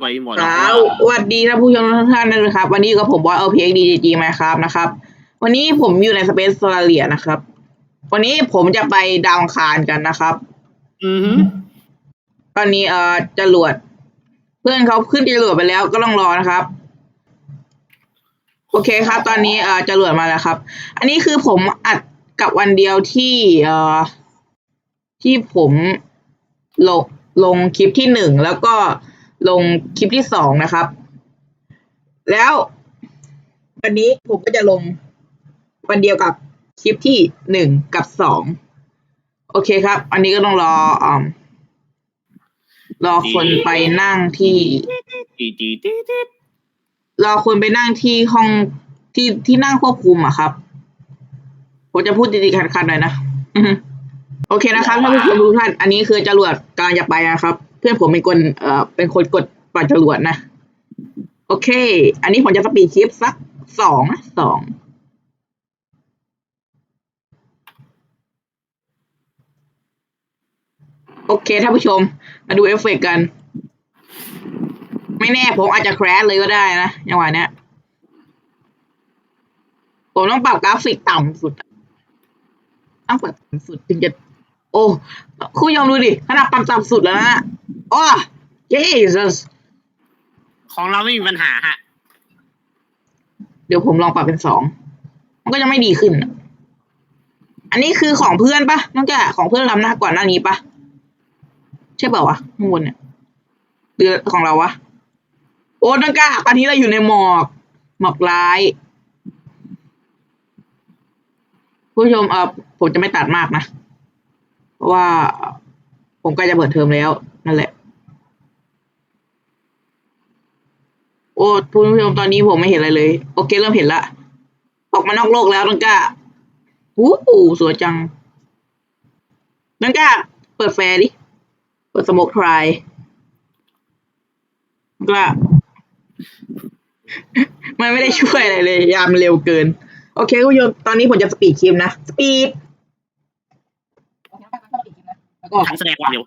ไปหมดคแล้วรับสวัสดีท่านผู้ชมทุกท่านด้วยนะครับ วันนี้อยู่กับผมบอยเอพีเอ็กดีจีมาครับนะครับ วันนี้ผมอยู่ในสเปซโซลาเรียนะครับ วันนี้ผมจะไปดาวอังคารกันนะครับ อือฮึตอนนี้เอ่อจรวด เพื่อนเขาขึ้นจรวดไปแล้วก็ต้องรอนะครับ โอเคครับ ตอนนี้เอ่อจรวดมาแล้วครับ อันนี้คือผมอัดกับวันเดียวที่เอ่อที่ผมลงลงคลิปที่หนึ่งแล้วก็ ลงคลิปที่สองนะครับ แล้ววันนี้ผมก็จะลงวันเดียวกับคลิปที่หนึ่งกับสองโอเคครับ อันนี้ก็ต้องรออรอคนไปนั่งที่รอคนไปนั่งที่ห้องที่ที่นั่งควบคุมอะครับผมจะพูดติดๆขัดๆหน่อยนะโอเคนะครับท่านผู้ชมทุกท่านอันนี้คือจรวดกำลังจะไปนะครับ เพื่อนผมเป็นคนเอ่อเป็นคนกดปล่อยจรวดนะ โอเค อันนี้ผมจะสปีดคลิปสักสองนะสองโอเคท่านผู้ชม มาดูเอฟเฟกต์กัน ไม่แน่ผมอาจจะแครชเลยก็ได้นะจังหวะเนี้ยผมต้องปรับกราฟิกต่ำสุด ต้องปรับต่ำสุดถึงจะ โอ้ คุณผู้ชมดูดิขนาดปรับต่ำสุดแล้วนะ โอ้ Jesus ของเราไม่มีปัญหาฮะ เดี๋ยวผมลองปรับเป็นสอง มันก็จะไม่ดีขึ้นอะอันนี้คือของเพื่อนปะน้องแกของเพื่อนลำหน้าก่อนหน้านี้ปะใช่เปล่าวะข้างบนเนี่ยหรือของเราวะ โอ้น้องกาตอนนี้เราอยู่ในหมอก หมอกร้าย ผู้ชมเออผมจะไม่ตัดมากนะ เพราะว่าผมใกล้จะเปิดเทอมแล้วนั่นแหละ โอ้ผู้ชมตอนนี้ผมไม่เห็นอะไรเลย โอเคเริ่มเห็นละ ออกมานอกโลกแล้วน้องก้าวู้หูสวยจังน้องก้า เปิดแฟร์ดิ เปิดสโมกทรายก็มันไม่ได้ช่วยอะไรเลย ยามเร็วเกิน โอเคคุณผู้ชมตอนนี้ผมจะสปีดคลิปนะ สปีดแล้วก็ทั้งแสดงความเร็ว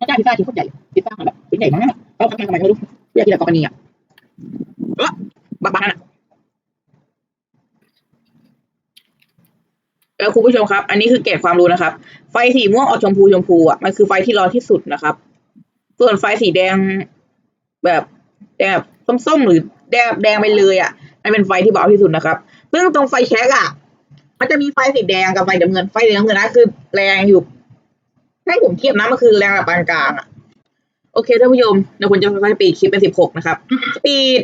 ไม่ใช่พิซซ่าชิ้นโคตรใหญ่พิซซ่าแบบชิ้นใหญ่มากเขาทำทำไมไม่รู้เรียกกินแต่กรณีอะเออบ้าๆนั่นอะเออคุณผู้ชมครับ อันนี้คือเกร็ดความรู้นะครับ ไฟสีม่วงออกชมพูชมพูอะมันคือไฟที่ร้อนที่สุดนะครับ ส่วนไฟสีแดงแบบแดงแบบส้มๆหรือแดงแดงไปเลยอะมันเป็นไฟที่เบาที่สุดนะครับ ซึ่งตรงไฟแช็กอะ มันจะมีไฟสีแดงกับไฟน้ำเงิน ไฟสีน้ำเงินนะคือแรงอยู่ ให้ผมเทียบนะมันคือแรงแบบปานกลางอะโอเคท่านผู้ชมเดี๋ยวผมจะสปีดคลิปเป็นสิบหกนะครับปีด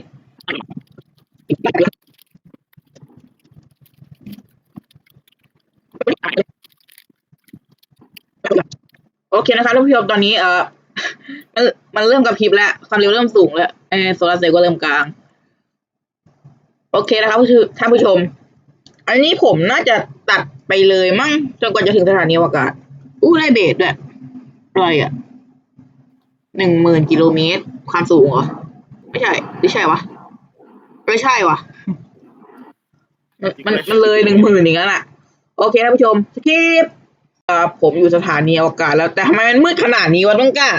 โอเคนะคะท่านผู้ชมตอนนี้เออมันมันเริ่มกระพริบแล้ว ความเร็วเริ่มสูงแล้วเออโซลาร์เซลล์ก็เริ่มกลาง โอเคนะครับท่านผู้ชม อันนี้ผมน่าจะตัดไปเลยมั้งจนกว่าจะถึงสถานีอวกาศ อู้ได้เบสด้วยอะไรอะหนึ่งหมื่นกิโลเมตร ความสูงเหรอ ไม่ใช่ไม่ใช่วะไม่ใช่วะมันมันมันเลยหนึ่งหมื่นอย่างนั้นอะ โอเคท่านผู้ชมสกิปเอ่อผมอยู่สถานีอวกาศแล้ว แต่ทำไมมันมืดขนาดนี้วะต้องกล้า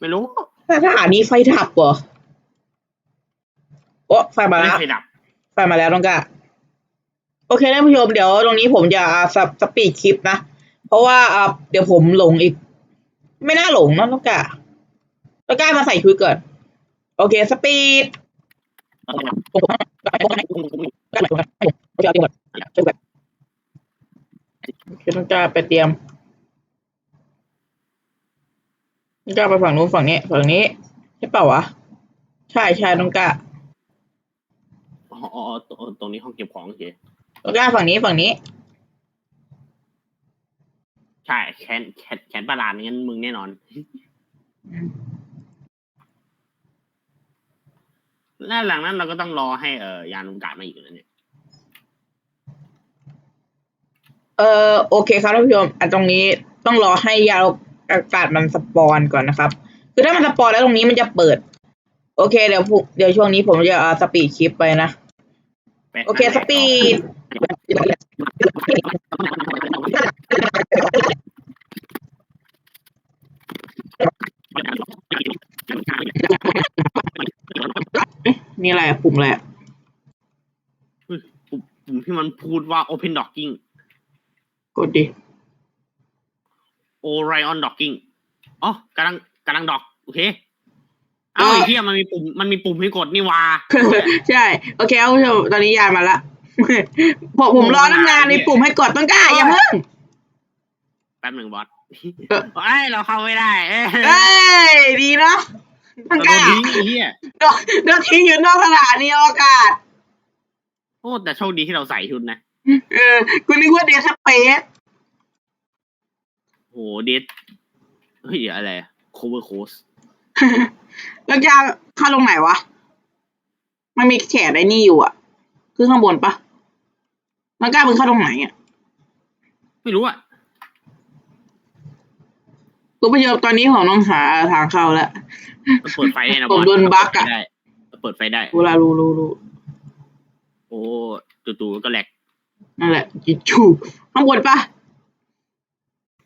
ไม่รู้สถานีไฟดับเหรอโอ้ไฟมาไม่แล้วเคยดับไฟมาแล้วน้องกะโอเคท่านผู้ชมเดี๋ยวตรงนี้ผมจะสปสปีดคลิปนะ เพราะว่าเดี๋ยวผมหลงอีก ไม่น่าหลงนะน้องกะน้องกะมาใส่ชุดก่อน โอเคสปีดโอเคน้องกะไปเตรียมน้องกะไปฝั่งนู้นฝั่งนี้ฝั่งนี้ใช่เปล่าวะ ใช่ใช่น้องกะอ๋ออ๋อตรงตรงนี้ห้องเก็บของโอเค น้องกะฝั่งนี้ฝั่งนี้ ใช่แขนแขนแขนประหลาดงั้นมึงแน่นอน แล้วหลังนั้นเราก็ต้องรอให้เอ่อยานอวกาศมาอีกแล้วเนี่ย เออโอเคครับท่านผู้ชมอันตรงนี้ต้องรอให้ยาอากาศมันสปอนก่อนนะครับ คือถ้ามันสปอยแล้วตรงนี้มันจะเปิด โอเคเดี๋ยวผมเดี๋ยวช่วงนี้ผมจะเอาสปีดคลิปไปนะแปะโอเคสปีด นี่อะไรอะปุ่มอะไรอะปุ่มปุ่มที่มันพูดว่า open docking กดดิ orion docking อ๋อกำลังกำลังดอก โอเคเอาไอ้เหี้ยมันมีปุ่มมันมีปุ่มให้กดนี่วาใช่ โอเคเอาผู้ชมตอนนี้ยานมาละ ผมผมรอตั้งนานในปุ่มให้กดต้องกล้าอย่าเพิ่งแป๊บหนึ่งบอสเออไอ้ยเราเข้าไม่ได้เอ้ยเอ้ยดีเนาะต้เราองโดกล้านทิ้งไอ้เหี้ยโดนโดนทิ้งอยู่นอกสถานีอวกาศ โอ้แต่โชคดีที่เราใส่ชุดนะเออคุณนึกว่าเดสเปซโหเดดเฮ้ยอะไร cover coast แล้วจะเข้าตรงไหนวะ มันมีแขนไอ้นี่อยู่อะ คือข้างบนปะแล้วกล้ามึงเข้าตรงไหนอะไม่รู้อะคุณผู้ชมตอนนี้ผมต้องหาทางเข้าแล้วเราเปิดไฟได้นะผมบอสโดนบั๊กอะได้เราเปิดไฟได้เวลารู้รู้รู้โอ้จู่ๆก็แหลกนั่นแหละจิจูข้างบนปะ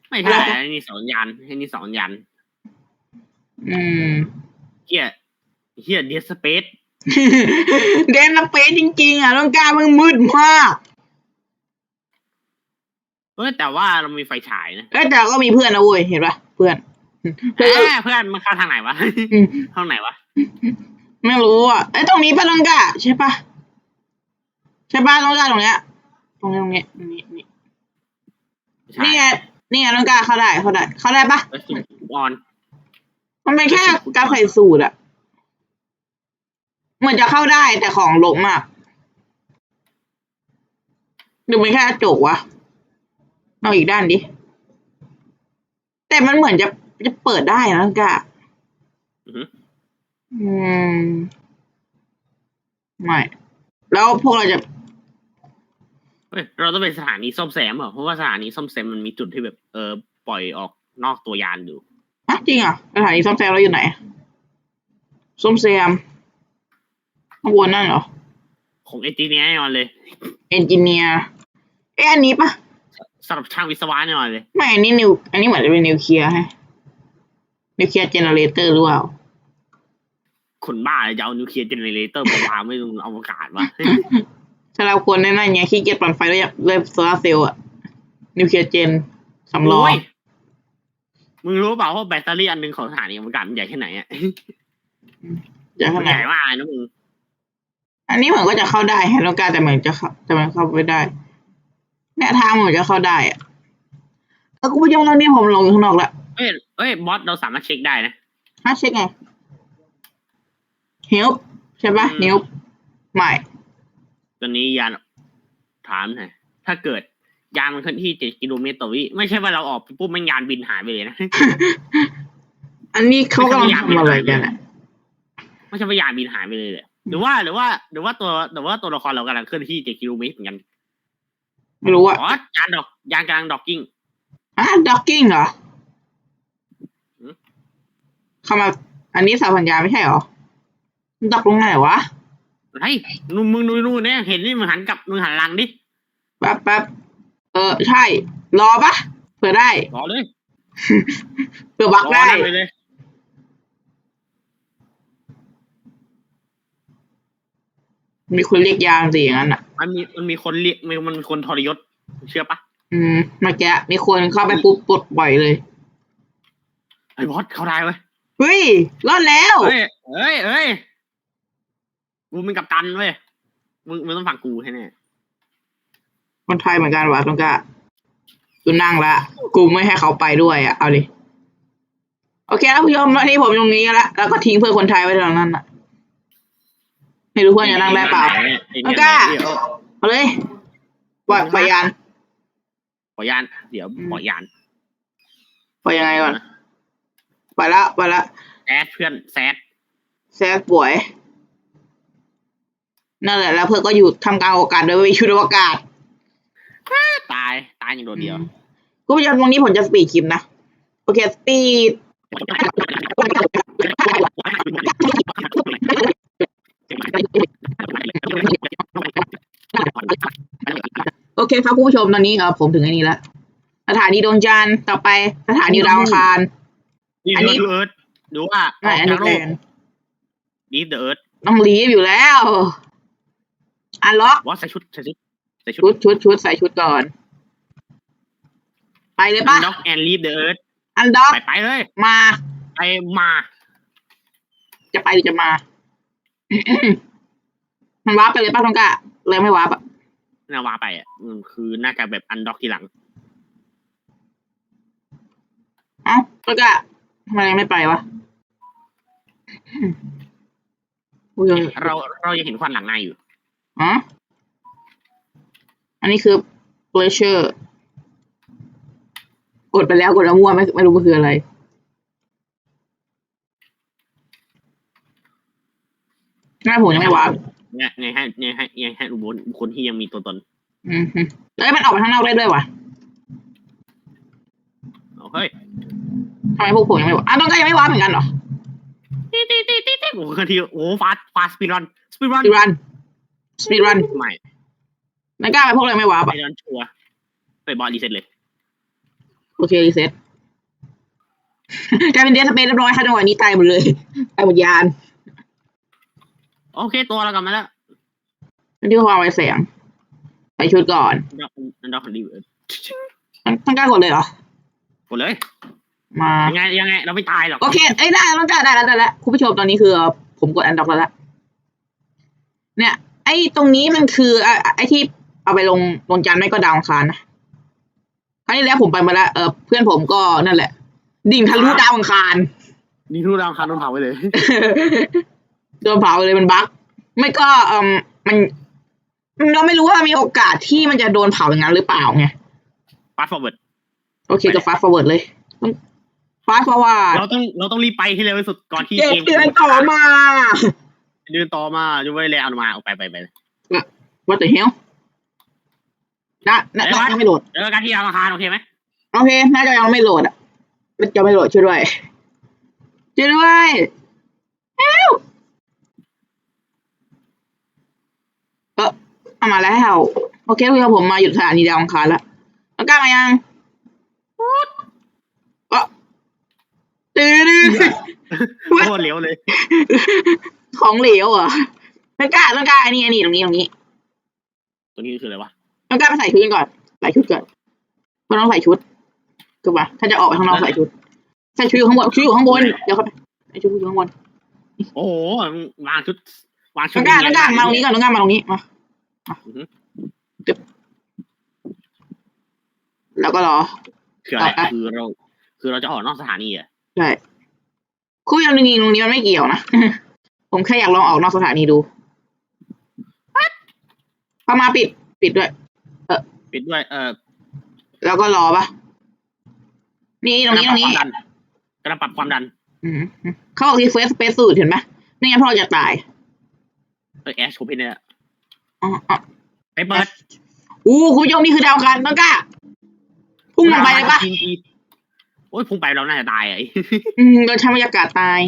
ไม่ใช่ไอ้นี่สองยันไอ้นี่สองยัน อืมเฮียเฮียเดสเปซ เดนสเปซจริงๆ อะต้องกล้ามึงมืดมากเฮ้ยแต่ว่าเรามีไฟฉายนะเอ้ยแต่ก็มีเพื่อนนะเว้ยเห็นปะเพื่อนเพื่อนเอ้ยเพื่อนมันเข้าทางไหนวะอืมห้องไหนวะ ไม่รู้อะไอ้ยตรงนี้ปะต้องกล้าใช่ปะใช่ปะต้องกล้าตรงเนี้ย ตรงนี้ตรงนี้นี่นี่ใช่นี่ไงนี่ไงต้องกล้าเข้าได้เข้าได้ เข้าได้ปะเอ้ยสุ่มออน มันเป็นแค่การใส่สูตรอะ เหมือนจะเข้าได้แต่ของลกมากหรือมันแค่กระจกวะเอาอีกด้านดิ แต่มันเหมือนจะจะเปิดได้นะกะอือหืออืมไม่ แล้วพวกเราจะเฮ้ยเราต้องไปสถานีซ่อมแซมเหรอเพราะว่าสถานีซ่อมแซมมันมีจุดที่แบบ เออปล่อยออกนอกตัวยานอยู่ฮะจริงเหรอะสถานีซ่อมแซมเราอยู่ไหนซ่อมแซม ข้างบนนั่นเหรอ ของเอจิเนียแน่นอนเลยเอนจิเนียร์เอ๊ะอันนี้ปะสำหรับช่างวิศวะแน่นอนเลย ไม่อันนี้นิว อันนี้เหมือนจะเป็นนิวเคลียร์ฮะนิวเคลียร์เจเนเรเตอร์หรือเปล่าคนบ้าเลยจะเอานิวเคลียร์เจเนเรเตอร์มาวางไว้ตรงอวกาศวะถ้าเราควรแน่นๆไงขี้เกียจปั่นไฟด้วยด้วยโซลาร์เซลล์อะนิวเคลียร์เจนสำรองโอ้ยมึงรู้เปล่าว่าแบตเตอรี่อันหนึงของสถานีอวกาศมันใหญ่แค่ไหนอะจะมัขนนาใหดญ่มากเลยนะมึง อันนี้เหมือนก็จะเข้าได้ฮะต้องการแต่เหมือนจะเข้าแต่มันเข้าไม่ได้เนี่ยทางเหมือนจะเข้าได้อะแล้วกูไปยงแล้วนี่ผมลงอยู่ข้างนอกแล้วเอ้ยเอ้ยบอสเราสามารถเช็คได้นะฮะเช็คไง help ใช่ปะอืม help ไม่ตอนนี้ยานถามหน่อยถ้าเกิดยานมันเคลื่อนที่เจ็ดกิโลเมตรต่อวิไม่ใช่ว่าเราออกไปปุ๊บมันยานบินหายไปเลยนะ อันนี้เขากำลังทำอะไรกันอะไม่ใช่ว่ายานบินหายไปเลยเลย หรือว่าหรือว่าหรือว่าตัวหรือว่าตัวละครเรากำลังเคลื่อนที่เจ็ดกิโลเมตรเหมือนกันไม่รู้อะอ๋อยานดอกยานกำลังดอกกิ้งอะด็อกกิ้งเหรอหือเข้ามาอันนี้เสาสัญญาณไม่ใช่เหรอมันด็อกตรงไหนวะเฮ้ยนู่นมึงดูนู่นเนี่ยเห็นนี่มึงหันกลับมึงหันหลังดิแป๊บแป๊บเออใช่ รอปะเผื่อได้ รอเลยเผื่อบักรอได้นั่นไปเลย มีคนเรียกยามสิอย่างนั้นอะ มันมีมันมีคนเรียกมันมีคนทรยศเชื่อปะอืมเมื่อกี้มีคนเข้าไปปุ๊บปลดปล่อยเลยไอ้บอสเขาได้เว้ยเฮ้ยรอดแล้วเฮ้ยเฮ้ยเฮ้ยกูเป็นกัปตันเว้ยมึงมึงต้องฟังกูแค่นี้คนไทยเหมือนกันวะต้องกะกูนั่งละกูไม่ให้เขาไปด้วยอะเอาดิโอเคแล้วผู้ชมตอนนี้ผมตรงนี้กันละแล้วก็ทิ้งเพื่อนคนไทยไว้ตรงนั้นอะ ไม่รู้เพื่อนจะนั่งได้เปล่าไอ้เนี่ยเอากล้าเดี๋ยวเอาเลยปล่อยปล่อยยานปล่อยยาน เดี๋ยวอืมปล่อยยานปล่อยยังไงก่อนปล่อยละปล่อยละแซดเพื่อนแซดแซดป่วยนั่นแหละแล้วเพื่อนก็อยู่ทำกลางอวกาศโดยไม่มีชุดอวกาศตายตายอย่างโดดเดียวคุณผู้ชมตรงนี้ผมจะสปีดคลิปนะ โอเคสปีด โอเคครับคุณผู้ชมตอนนี้เออผมถึงไอ้นี้แล้วสถานีดวงจันทร์ต่อไปสถานีดาวอังคาร นี่อันนี้ ดูเอิร์ธดูว่าอไม่อกอันจานี้กโลแกกนดีฟเดอะเอิร์ธต้องรีบอยู่แล้วอันล็อกว่าใส่ชุดใส่ชุดใส่ชุชุดดชุดชุดใส่ชุดก่อน ไปเลยปะด็อกแอนลีฟเดอะเอิร์ธอันด็อกไปไปเลย มา ไปมา จะไปหรือจะมา มันวาร์ปไปเลยป้าทองกะเลยไม่วาร์ปอะนาวาไปอะอืมคือน่าจะแบบอันด็อกทีหลังเอ้าทองกะทำไมยังไม่ไปวะอุ้ยเราเรายังเห็นควันหลังในอยู่อ๋ออันนี้คือ pleasure กดไปแล้วกดแล้วมั่วไม่ไม่รู้ว่าคืออะไร หน้าผมยังไม่วาร์ปเนี่ยไงให้เนี่ยให้ยังให้อุบลบุคคลที่ยังมีตัวตนอืมฮึเอ้ยมันออกไปข้างนอกได้ด้วยวะเอาเฮ้ยทำไมพวกผมยังไม่วาร์ปอะต้องก็ยังไม่วาร์ปเหมือนกันเหรอตีตีตีตีตีโอ้โหทีโอ้ฟาสฟาสสปีดรันสปีดรัน speed run speed run ไม่ไม่กล้าไปพวกเราไม่วาร์ปไปอะรันชัวร์ไปบอลรีเซ็ตเลยโอเครีเซ็ตกลายเป็นเดสเปซเรียบร้อยค่ะจังหวะนี้ตายหมดเลยตายหมดยาน โอเคตัวเรากลับมาแล้วอันที่ความไวแสงใส่ชุดก่อนด็อกอันด็อกของดีเอิร์ธต้องต้องกล้ากดเลยเหรอกดเลย มายังไงยังไง เราไม่ตายหรอกโอเคเอ้ยได้แล้วได้ได้แล้วได้แล้วคุณผู้ชมตอนนี้คือ ผมกดอันด็อกแล้วละเนี่ย ไอ้ตรงนี้มันคือไอ้ไอ้ที่เอาไปลงลงจานไม่ก็ดาวอังคารนะครั้งที่แล้วผมไปมาแล้วเออเพื่อนผมก็นั่นแหละ ดิ่งทะลุดาวอังคารนี่ทุกดาวอังคารโดนเผาไปเลย โดนเผาเลยมันบั๊กไม่ก็เออมันเราไม่รู้ว่ามีโอกาสที่มันจะโดนเผาอย่างนั้นหรือเปล่าไงฟาสฟอร์เวิร์ดโอเคก็ฟาสต์ฟอร์เวิร์ดเลยฟาสต์ฟอร์เวิร์ดเราต้องเราต้องรีบไปให้เร็วที่สุดก่อนที่เก็บเกมเดือนต่อมาเดินต่อมาจะไม่แล้วเอามาเอาไปไปไป What the hell นะนะน่าจะไม่โหลดเจอกันที่ดาวอังคารโอเคไหมโอเคน่าจะยังไม่โหลดอะมันจะไม่โหลดช่วยด้วยช่วยด้วยเอ้าเออ เอามาแล้ว โอเคคุยกับผมมาหยุดสถานีดาวอังคารแล้วแล้วกล้ามายังเออตื้อดื้อโคตรเหลวเลย ของเหลวเหรอแล้วกล้าแล้วกล้าอันนี้อันนี้ตรงนี้ตรงนี้ ตัวนี้คืออะไรวะแล้วกล้าไปใส่ชุดกันก่อน ใส่ชุดก่อนก็ต้องใส่ชุดถูกปะถ้าจะออกไปข้างนอกใส่ชุด ใส่ชุดอยู่ข้างบนชุดอยู่ข้างบน เดี๋ยวเข้าไปใส่ชุดอยู่ข้างบน โอ้โหวางชุดวางชุต้ดองกล้าต้องกล้ามาตรงนี้ก่อนต้องกล้ามาตรงนี้มา ตึ๊บแล้วก็รอ คืออะไรอะคือเรา คือเราจะออกนอกสถานีอะใช่คุยกันตรงนี้ตรงนี้มันไม่เกี่ยวนะ ผมแค่อยากลองออกนอกสถานีดูพอมาปิด ปิดด้วยปิดด้วย เออแล้วก็รอปะนี่ตรงนี้ตรงนี้กำลังปรับความดัน อืมเขาบอกรีเฟรชสเปซสูตรเห็นไหมนี่ไงพวกเราจะตายเออแอชโชเพนเนี่ย อ๋ออ๋อไปเปิดอู้คุณผู้ชมนี่คือดาวอังคารต้องกล้าพุ่งลงไปเลยปะทีมทีโอ้ยพุ่งไปเราน่าจะตายอะอืมโดนชั้นบรรยากาศตาย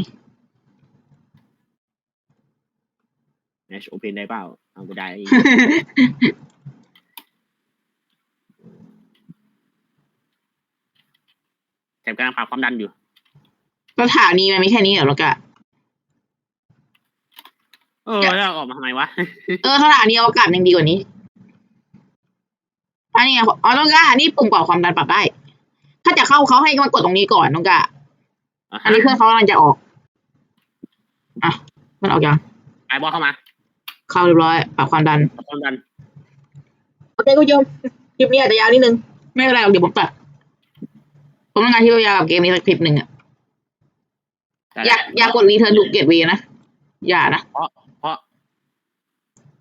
แอชโอเพนได้เปล่าเอาไปได้แต่กำลังปรับความดันอยู่สถานีมันมีแค่นี้เหรอแล้วก็ เออแล้วออกมาทำไมวะ เออสถานีอวกาศยังดีกว่านี้อันนี้ไงอ๋อต้องกล้านี่ปุ่มปรับความดันปรับได้ ถ้าจะเข้าเขาให้มากดตรงนี้ก่อนต้องกล้าอะอันนี้เพื่อนเขากำลังจะออก อะ มันออกยังไอบอลเข้ามา เข้าเรียบร้อย ปรับความดันปรับความดัน โอเคคุณผู้ชมคลิปนี้อาจจะยาวนิดนึง ไม่เป็นไรหรอกเดี๋ยวผมตัด ผมต้องการที่ยาวกับเกมนี้สักคลิปหนึ่งอะ อย่าอย่ากดรีเทิร์นดูเกตวีนะ อย่านะ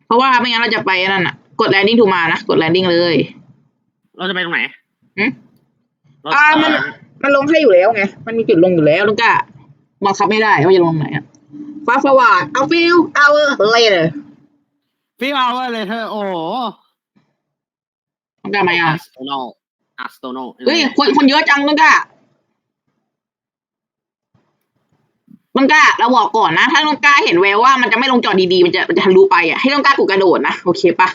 เพราะเพราะเพราะว่าไม่งั้นเราจะไปนั่นอะ กดแลนดิ้งทูมานะ กดแลนดิ้งเลยเราจะไปตรงไหนหืมเราอ่ามันมันลงให้อยู่แล้วไง มันมีจุดลงอยู่แล้วต้องกล้าบังคับไม่ได้ว่าจะลงไหนอะ fast forward a few hours later ฟิวเอาเลยเธอโอ้โหต้องกล้าไหมอะอัสโตโนอัสโตโนเฮ้ยคนคนเยอะจังต้องกล้าต้นกล้าเราบอกก่อนนะ ถ้าต้นกล้าเห็นแววว่ามันจะไม่ลงจอดีๆมันจะมันจะทะลุไปอะให้ต้นกล้ากดกระโดดนะโอเคปะ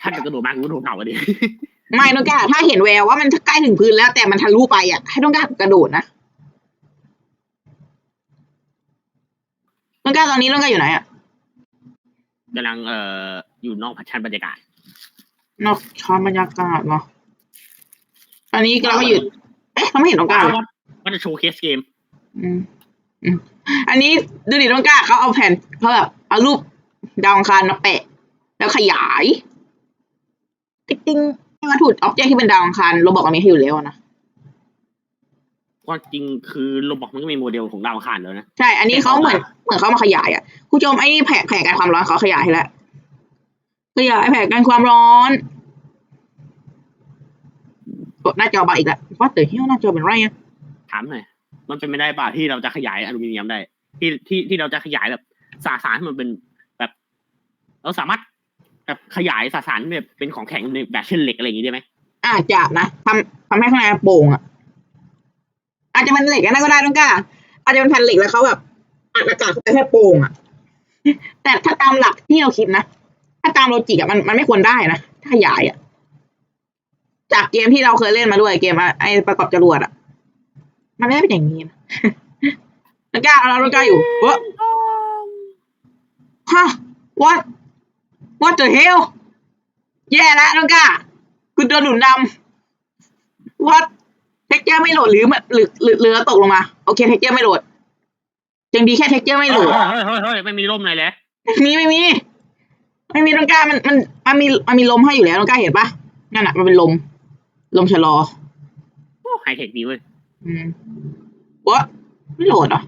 ถ้าเกิดกระโดดมากูก็โดนเผาอะดิไม่ต้นกล้าถ้าเห็นแววว่ามันใกล้ถึงพื้นแล้ว แต่มันทะลุไปอะให้ต้นกล้ากดกระโดดนะต้นกล้าตอนนี้ต้นกล้าอยู่ไหนอะกำลังเอ่ออยู่นอกพัชันบรรยากาศ นอกช้อนบรรยากาศเนาะตอนนี้เราก็อยู่เอ๊ะเราไม่เห็นต้นกล้าเลย ก็จะโชว์เคสเกม อืมอืมอันนี้ดูดิต้นกล้าเขาเอาแผ่นเขาแบบเอารูปดาวอังคารมาแปะ แล้วขยาย ติ๊งติ๊งให้วัตถุออบเจกต์ที่เป็นดาวอังคารเราบอกว่ามีให้อยู่แล้วนะว่าจริงคือโรบอกมันก็มีโมเดลของดาวอังคารแล้วนะ ใช่ อันนี้เขาเหมือนเหมือนเขามาขยายอะคุณผู้ชมไอ้แผ่แผ่กันความร้อนเขาขยายให้แล้วขยายแผ่กันความร้อนกดหน้าจอบาอีกแล้วว่าแต่เฮี้ยหน้าจอเป็นไรอะ ถามหน่อยมันเป็นไม่ได้ป่ะที่เราจะขยายอลูมิเนียมได้ ที่ที่ที่เราจะขยายแบบสสารให้มันเป็นแบบ เราสามารถแบบขยายสสารแบบเป็นของแข็งในแบบเช่นเหล็กอะไรอย่างงี้ได้ไหมอาจจะนะทำทำให้ข้างในโป่งอะอาจจะเป็นเหล็กก็ได้ก็ได้ต้องก้าอาจจะเป็นแผ่นเหล็กแล้วเขาแบบอัดอากาศเข้าไปแค่โป่งอะแต่ถ้าตามหลักที่เราคิดนะถ้าตามโลจิกอะมันมันไม่ควรได้นะถ้าขยายอะจากเกมที่เราเคยเล่นมาด้วยเกมอะไอประกอบจรวดอะ มันไม่ได้เป็นอย่างนี้นะต้องกล้าเราต้องกล้าอยู่เว้อฮะ what what the hell แย่แล้วต้องกล้ากูโดนหนุนนำ what เทคเจอร์ไม่โหลดหรือมันหรือหรือหรือตกลงมา โอเคเทคเจอร์ไม่โหลดยังดีแค่เทคเจอร์ไม่โหลด เฮ้ยเฮ้ยเฮ้ยเฮ้ยไม่มีร่มเลยแหละมีไม่มีไม่มีต้องกล้ามันมันมันมีมันมีลมให้อยู่แล้วต้องกล้าเห็นปะนั่นน่ะมันเป็นลม ลมชะลอไฮเทคดีเว้ย อืมวะไม่โหลดเหรอ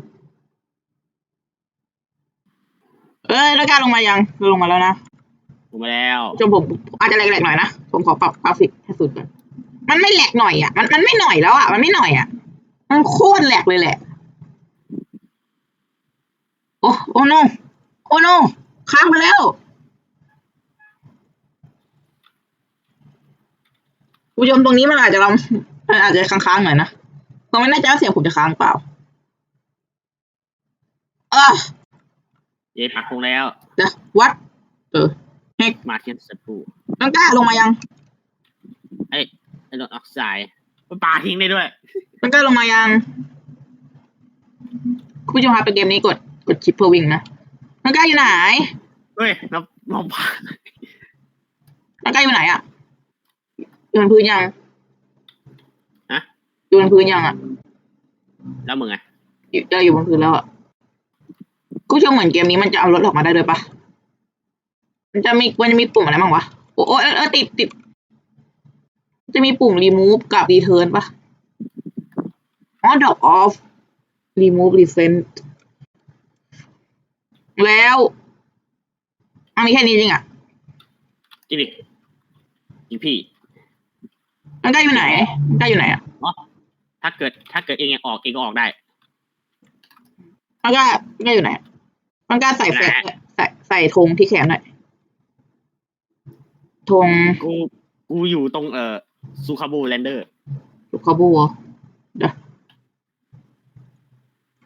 เอ้ยต้องกล้าลงมายังลงมาแล้วนะลงมาแล้วจนผมอาจจะแหลกๆหน่อยนะ ผมขอปรับกราฟิกให้สุดก่อนมันไม่แหลกหน่อยอะ มันมันไม่หน่อยแล้วอะ มันไม่หน่อยอะ มันโคตรแหลกเลยแหละ โอ้โอ้โนโอ้โนค้างไปแล้วคุณผู้ชมตรงนี้มันอาจจะลำมันอาจจะค้างๆหน่อยนะ ผมไม่แน่ใจว่าเสียงผมจะค้างเปล่าเออเย้ปักลงแล้วเดี๋ยววัด เออมาเทียนสปูต้องกล้าลงมายังไอ้ไอ้ดอกออกไซด์มันปลาทิ้งได้ด้วยมันก็ลงมายังคุณผู้ชมครับเป็นเกมนี้กดกดชิปเพื่อวิ่งนะมันก็อยู่ไหนเฮ้ยน้ำน้ำปลามันก็อยู่ไหนอะอยู่บนพื้นยังฮะ อยู่บนพื้นยังอะแล้วมึงไงอยู่เจออยู่บนพื้นแล้วอะคุณผู้ชมเหมือนเกมนี้มันจะเอารถออกมาได้ด้วยปะมันจะมีมันจะมีปุ่มอะไรบ้างวะโอ้โอ้เออเออติดติดจะมีปุ่ม remove กับ return ปะอ๋อ drop off remove resend แล้วมันมีแค่นี้จริงอะจริงดิจริงพี่มันก็อยู่ไหนมันก็อยู่ไหนอะ ถ้าเกิดถ้าเกิดเองอยากออกเองก็ออกได้ มันก็มันก็อยู่ไหน มันก็ใส่แฟลชด้วยใส่ใส่ธงที่แขนหน่อยธงกูกูอยู่ตรงเอ่อซูคาบูแลนเดอร์ลูกคาบัว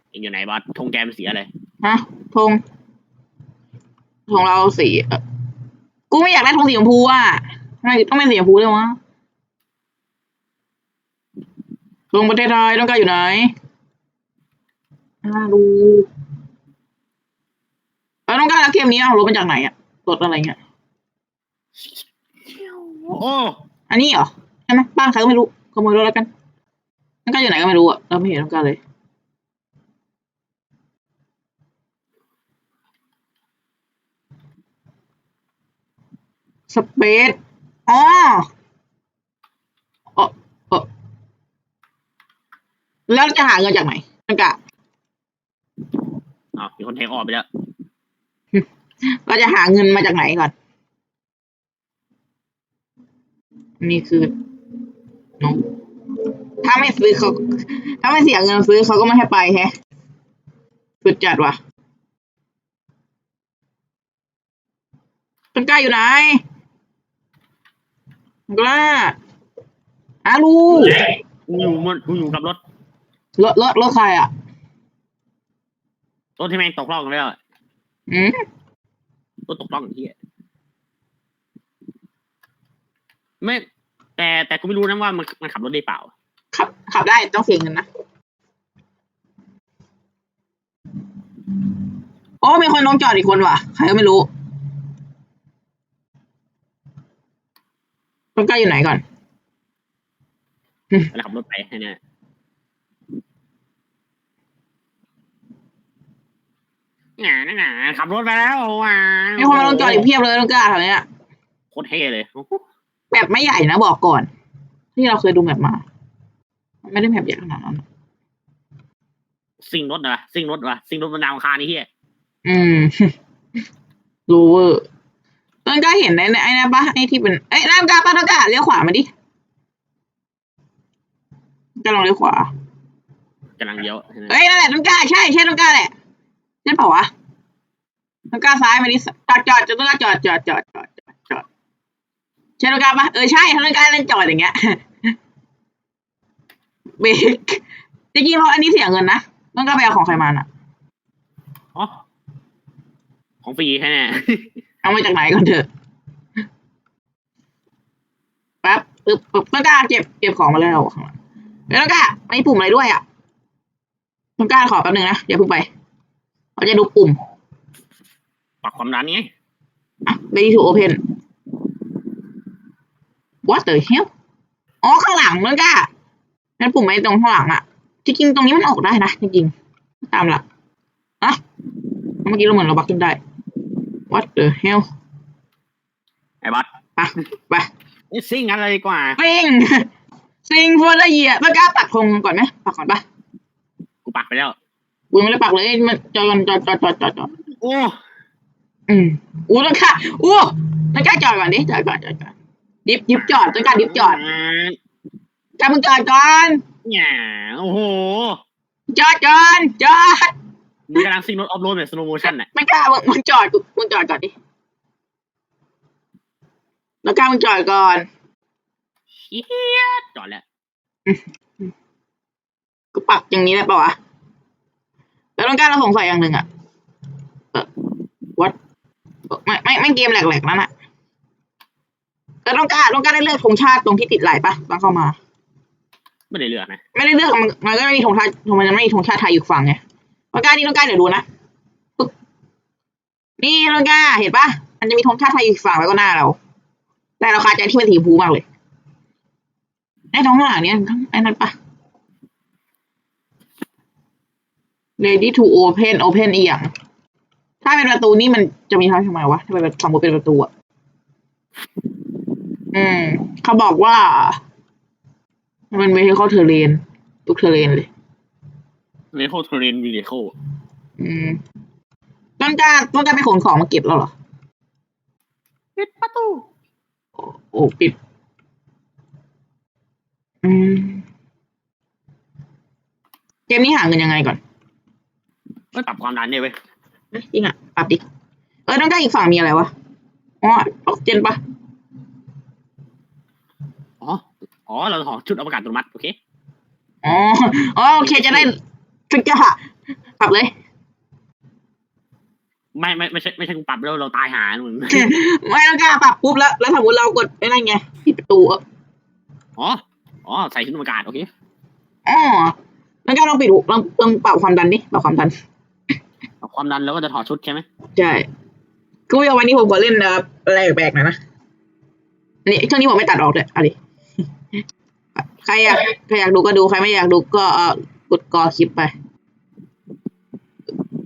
เองอยู่ไหนบอสธงแกมนสีอะไรฮะธงธงเราสีเอ่อกูไม่อยากได้ธงสีชมพูอะทำไมต้องเป็นสีชมพูเลยวะ ธงประเทศไทยต้องการอยู่ไหนอ่าดูแล้วต้องการแล้วเกมนี้เอารถมาจากไหนอะรถอะไรเงี้ย โอ้อันนี้เหรอใช่ไหมบ้านใครก็ไม่รู้ขโมยรถแล้วกันนั่นก็อยู่ไหนก็ไม่รู้อะเราไม่เห็นต้องการเลยสเปซอ๋อเออเออ แล้วจะหาเงินจากไหนนั่นกะอ้าวมีคนแทงออกไปแล้วเราจะหาเงินมาจากไหนก่อน นี่คือน้องถ้าไม่ซื้อเขา ถ้าไม่เสียเงินซื้อเขาก็ไม่ให้ไปแฮะสุดจัดว่ะต้นกล้าอยู่ไหนกล้าอาลูกูอยู่มันกูอยู่กับรถ รถรถรถใครอะรถที่แม่งตกล่องไปแล้วอะอืมรถตกล่องที่ไม่ แต่แต่กูไม่รู้นะว่ามันมันขับรถได้เปล่า ขับ ขับได้ต้องเสียเงินนะ โอ้มีคนลงจอดอีกคนว่ะ ใครก็ไม่รู้ต้นกล้าอยู่ไหนก่อน แล้วขับรถไปแค่เนี้ย หงาหงาขับรถไปแล้วว้ามีคนมาลงจอดอีกเพียบเลยต้นกล้าแถวเนี้ยโคตรเท่เลยโอ้โหแบบไม่ใหญ่นะบอกก่อน ที่เราเคยดูแบบมามันไม่ได้แบบใหญ่ขนาดนั้นซิ่งรถเหรอซิ่งรถเหรอซิ่งรถบนดาวอังคารนี่เฮียอืมรู้เวอร์ต้นกล้าเห็นในในไอ้นั่นปะไอ้ที่เป็นเอ้ยต้นกล้าปะต้นกล้าเลี้ยวขวามาดิจะลองเลี้ยวขวากำลังเลี้ยวใช่ไหมเอ้ยนั่นแหละต้นกล้าใช่ใช่ต้นกล้าแหละ ใช่เปล่าวะต้นกล้าซ้ายมาดิจอดจอดจอดต้นกล้าจอดจอดจอดจอดจอดจอดใช่ต้นกล้าปะเออใช่ต้นกล้าเล่นจอดอย่างเงี้ยเบรกจริงๆเราอันนี้เสียเงินนะต้นกล้าไปเอาของใครมาน่ะอ๋อของฟรีแค่เนี้ยเอามาจากไหนก่อนเถอะแป๊บปึ๊บปึ๊บต้นกล้าเก็บเก็บของมาแล้วข้างหลังเฮ้ยต้นกล้าไม่มีปุ่มอะไรด้วยอะต้นกล้าขอแป๊บนึงนะอย่าเพิ่งไป เราจะดูปุ่ม ปรับความดันไงอะ ready to open what the hell อ๋อข้างหลังต้นกล้านั่นปุ่มไอ้ตรงข้างหลังอะจริงๆตรงนี้มันออกได้นะจริงๆตามหลักอะเมื่อกี้เราเหมือนเราบักขึ้นได้ what the hell ไอ้บัสไปไปเอ้ยซิ่งอะไรดีกว่าซิงซิงฟัวละเอียดต้นกล้าปักธงก่อนไหมปักก่อนปะกูปักไปแล้ว กูยังไม่ได้ปักเลยมันจอดก่อนจอดจอดจอดจอดจอดโอ้อืมอู้ต้นกล้าอู้ต้นกล้าจอดก่อนดิจอดก่อนจอดก่อนดิฟดิฟจอดต้นกล้าดิฟจอดกล้ามึงจอดก่อนเนี่ยโอ้โหจอดก่อนจอดมึงกำลังซิ่งรถออฟโรดแบบสโลโมชั่นน่ะไม่กล้ามึงมึงจอดกูมึงจอดก่อนดิแล้วกล้ามึงจอดก่อนเฮียจอดแล้วกูปักอย่างนี้ได้ปะวะ แล้วต้องกล้าเราสงสัยอย่างหนึ่งอะเออวัดไม่ไม่ไม่เกมแหลกๆนั่นอะแล้วต้องกล้าต้องกล้าได้เลือกธงชาติตรงที่ติดไหลปะตอนเข้ามา ไม่ได้เลือกนะไม่ได้เลือกมันมันก็ไม่มีธงชาติมันจะไม่มีธงชาติไทยอยู่ฝั่งไงต้องกล้านี่ต้องกล้าเดี๋ยวดูนะปึ๊บนี่ต้องกล้าเห็นปะมันจะมีธงชาติไทยอยู่ฝั่งแล้วก็หน้าเรา แต่เราคาใจที่มันสีชมพูมากเลยไอ้ท้องข้างหลังเนี้ยไอ้นั่นปะ ready to open open อีกอย่าง ถ้าเป็นประตูนี่มันจะมีทำทำไมวะถ้าเป็นสมมติเป็นประตูอะ อืม เขาบอกว่า มันไม่ให้เข้าเทเลนทุกเทเลนเลยเรโคเทเรนวีเรโคอืม ต้นกล้าต้นกล้าไปขนของมาเก็บแล้วเหรอ ปิดประตู โอ้โอ้ปิด อืม เกมนี้หาเงินยังไงก่อน ไม่ปรับความดันเนี่ยเว้ยเอ้ยจริงอะปรับดิเออต้องได้อีกฝั่งมีอะไรวะอ๋อออกซิเจนปะอ๋ออ๋อเราถอดชุดอวกาศอัตโนมัติโอเคอ๋ออ๋อโอเคจะได้ถึงจะปรับเลยไม่ไม่ไม่ใช่ไม่ใช่กูปรับแล้วเราตายหามึงไม่ต้องกล้าปรับปุ๊บแล้วแล้วสมมติเรากดไอ้นั่นไงปิดประตูอะอ๋ออ๋อใส่ชุดอวกาศโอเคอ๋อแล้วก็ลองปิดหูลองลองปรับความดันดิปรับความดันปรับ ความดันแล้วก็จะถอดชุดใช่ไหมใช่คือวิดีโอวันนี้ผมขอเล่นนะครับอะไรแปลกๆหน่อยนะอันนี้ช่วงนี้ผมไม่ตัดออกเลยเอะไรใครอยากใครอยากดูก็ดูใครไม่อยากดูก็เออกดกอคลิปไป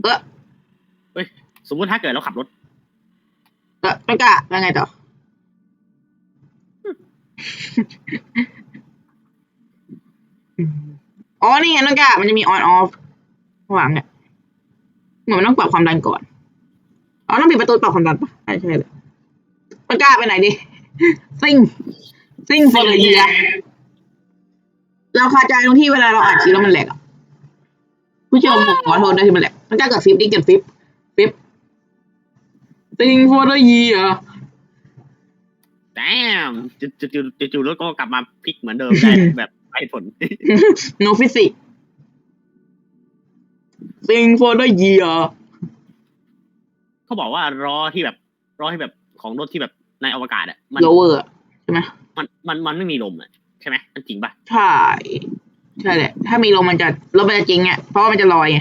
เออสมมติถ้าเกิดเราขับรถเออแล้วก็แล้วไงต่อ อ๋อนี่ไงน้องกามันจะมี on off ข้างหลังเนี่ย เหมือนมันต้องปรับความดันก่อนอ๋อต้องปิดประตูปรับความดันปะใช่ใช่เลยน้องกาไปไหนดิซิ่งซิ่งฟอร์เรียเราคาใจตรงที่เวลาเราอ่านคลิปแล้วมันแหลกอะผู้ชมผมขอโทษด้วยที่มันแหลกน้องกากดฟิปดิกดฟิปฟิปซิ่งฟอร์เรียแ a มจู่จู่จู่จู่รถก็กลับมาพลิกเหมือนเดิมได้แบบไร้ผล no physics sing for the year เขาบอกว่าล้อที่แบบล้อที่แบบของรถที่แบบในอวกาศอะมัน lower อะใช่ไหมมันมันมันไม่มีลมอะใช่ไหมมันจริงปะใช่ใช่แหละ ถ้ามีลมมันจะลมมันจะจริงอะเพราะว่ามันจะลอยไง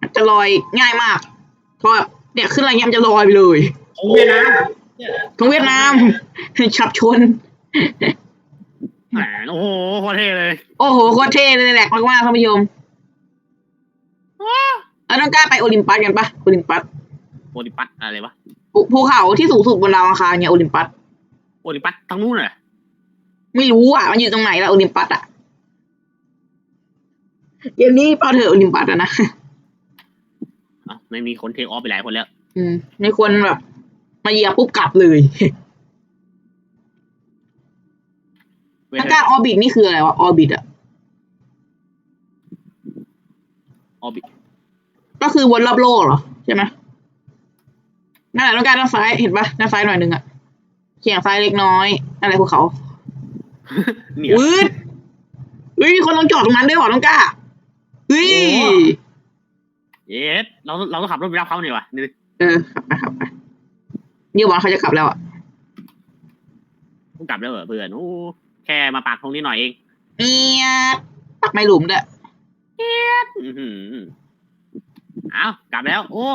มันจะลอยง่ายมากเพราะเนี่ยขึ้นอะไรเงี้ยมันจะลอยไปเลยโอ้ยนะของเวียดนามฉับชนแหมโอ้โหโคตรเท่เลย โอ้โหโคตรเท่เลยแหลกมากๆท่านผู้ชม แล้วน้องกล้าไปโอลิมปัสกันปะโอลิมปัสโอลิมปัสอะไรวะภูภูเขาที่สูงสุดบนดาวอังคารเนี่ยโอลิมปัสโอลิมปัสทั้งนู้นเลยไม่รู้อะมันอยู่ตรงไหนละโอลิมปัสอะเกมนี้เปล่าเถอะโอลิมปัสอะนะอะไม่มีคนเทคออฟไปหลายคนแล้ว อืมไม่ควรแบบมาเหยียบปุ๊บกลับเลยเว้ยแล้วการออร์บิทนี่คืออะไรวะออร์บิทอะ ออบิก็คือวนรอบโลกเหรอ ใช่ไหมนั่นแหละต้องการด้านซ้ายเห็นปะด้านซ้ายหน่อยหนึ่งอะเขียงซ้ายเล็กน้อยอะไรภูเขาเนี่ยวืดเฮ้ยมีคนลงจอดตรงนั้นด้วยเหรอน้องกล้าเฮ้ยโอ้เยสเราเราต้องขับรถไปรับเขาเนี่ยวะนี่เออขับไปขับไปนี่วันเขาจะกลับแล้วอะต้องกลับแล้วเหรอเพื่อนโอ้แค่มาปากตรงนี้หน่อยเองเนี่ยปักไม่หลุมด้วย อื้อหือเอากลับแล้ว โอ้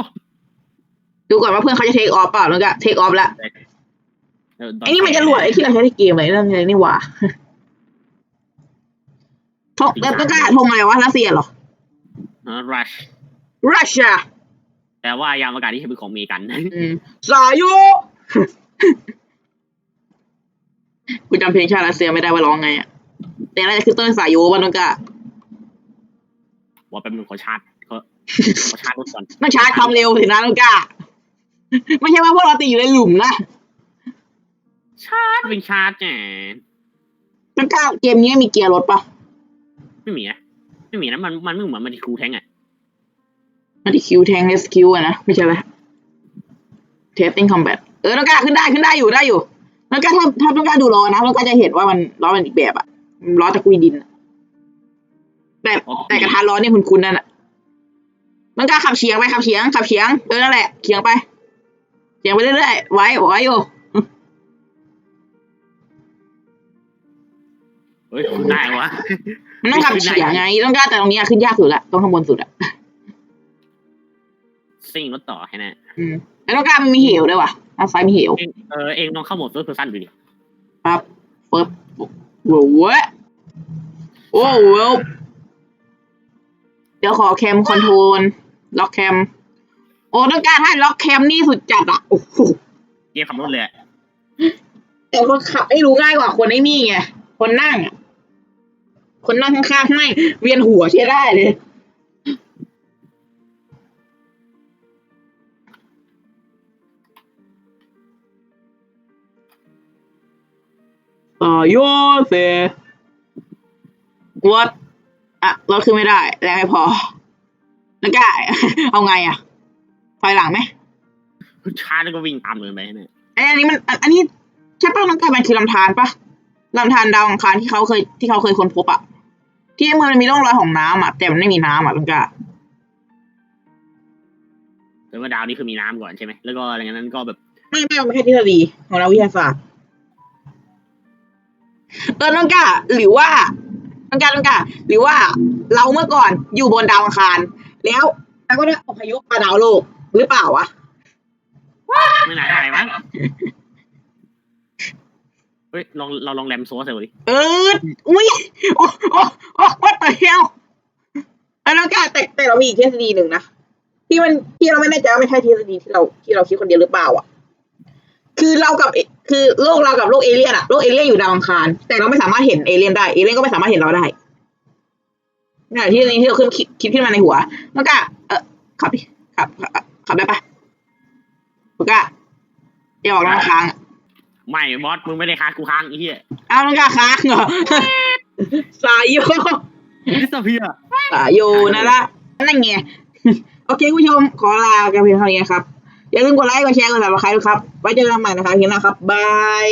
ดูก่อนว่าเพื่อนเขาจะเทคออฟเปล่าน้องกล้าเทคออฟละเออไอ้นี่มันจะรวดไอ้ที่เราใช้ในเกมอะไรเรื่องอะไรนี่หว่าทงแล้วก็กล้าทงอะไรวะรัสเซียเหรอรัชรัสเซียแต่ว่ายามอากาศที่เป็นของอเมริกันอืมสายุกูจำเพลงชาติรัสเซียไม่ได้ว่าร้องไงอะแต่น่าจะคือต้นสายโยวันนกะ ว่าเป็นมือขอชาร์จเขาขอชาร์จรถก่อนต้องชาร์จความเร็วสินะนกะไม่ใช่ว่าพวกเราติดอยู่ในหลุมนะชาร์จเป็นชาร์จแหมนกะเกมนี้มีเกียร์รถปะไม่มีนะไม่มีนะมันมันไม่เหมือนมันที่ครูแทงอะมันที่คิวแทงเรสคิวอะนะไม่ใช่ไหมเทสติ้งคอมแบทเออนกะขึ้นได้ขึ้นได้อยู่ได้อยู่นกะถ้าถ้านกะดูล้อนะนกะจะเห็นว่ามันล้อมันอีกแบบอะล้อตะกุยดินอะ แต่แต่กระทะล้อเนี่ยคุณคุณนั่นอะนกะขับเฉียงไปขับเฉียงขับเฉียงเออนั่นแหละเฉียงไปเฉียงไปเรื่อยๆไว้ไว้อยู่เฮ้ยขึ้นได้วะมันต้องขับเฉียงไง ต้องกล้าแต่ตรงนี้อะขึ้นยากสุดละต้องข้างบนสุดอะซิ่งรถต่อให้แน่อืมแล้วต้องกล้ามันมีเหวด้วยว่ะทางซ้ายมีเหวเองเออเองลองเข้าโหมดเฟิร์สเพอร์ซันดูดิปั๊บเปิบโว้โว้โอ้โห เดี๋ยวขอแคมคอนโทรลล็อกแคม โอ้ต้องการให้ล็อกแคมนี่สุดจัดอะโอ้โหเกมขับรถเลยอะแต่คนขับไม่รู้ง่ายกว่าคนไอ้นี่ไง คนนั่งอะคนนั่งข้างๆไม่เวียนหัวใช้ได้เลย ต่อยเซวัด อะรถขึ้นไม่ได้ แรงไม่พอ แล้วก็เอาไงอะถอยหลังไหมชาร์จแล้วก็วิ่งตามเลยไปเนี่ยไอ้อันนี้มันอัน อันนี้ใช่ป่ะน้องกายมันคือลำธารปะลำธารดาวอังคารที่เขาเคยที่เขาเคยค้นพบอะที่มันมีร่องรอยของน้ำอะแต่มันไม่มีน้ำอะน้องกายแต่ว่าดาวนี้คือมีน้ำก่อนใช่ไหมแล้วก็อะไรเงี้ยนั้นก็แบบไม่ไม่มันแค่ทฤษฎีของนักวิทยาศาสตร์เออน้องกาหรือว่า น้องกาน้องกาหรือว่าเราเมื่อก่อนอยู่บนดาวอังคาร แล้วเราก็ได้อพยพมาดาวโลกหรือเปล่าวะไม่น่าได้มั้งเฮ้ยลองเราลองแรมโซสเลยดิเอออุ้ยโอ้โอ้โอ้วัดไปเฮลแล้วน้องกาแต่แต่เรามีอีกทฤษฎีหนึ่งนะที่มันที่เราไม่แน่ใจว่าไม่ใช่ทฤษฎีที่เราที่เราคิดคนเดียวหรือเปล่าอะ คือเรากับเอคือโลกเรากับโลกเอเลี่ยนอะโลกเอเลี่ยนอยู่ดาวอังคาร แต่เราไม่สามารถเห็นเอเลี่ยนได้เอเลี่ยนก็ไม่สามารถเห็นเราได้นี่นแหละที่ที่เราขึ้นคิดคิดขึ้นมาในหัวแล้วก็เออขับดิขับขับขับได้ปะแล้วก็อย่าบอกนะว่าค้างอะไม่บอสมึงไม่ได้ค้างกูค้างไอ้เหี้ยอ้าวแล้วก็ค้างเหรอสายโยดิสเพียสายโยนะละนั่นไงโอเคคุณผู้ชมขอลากันเพียงเท่านี้นะครับ อย่าลืมกดไลค์กดแชร์กดซับสไครต์ด้วยครับ ไว้เจอกันใหม่นะครับทีหน้าครับบาย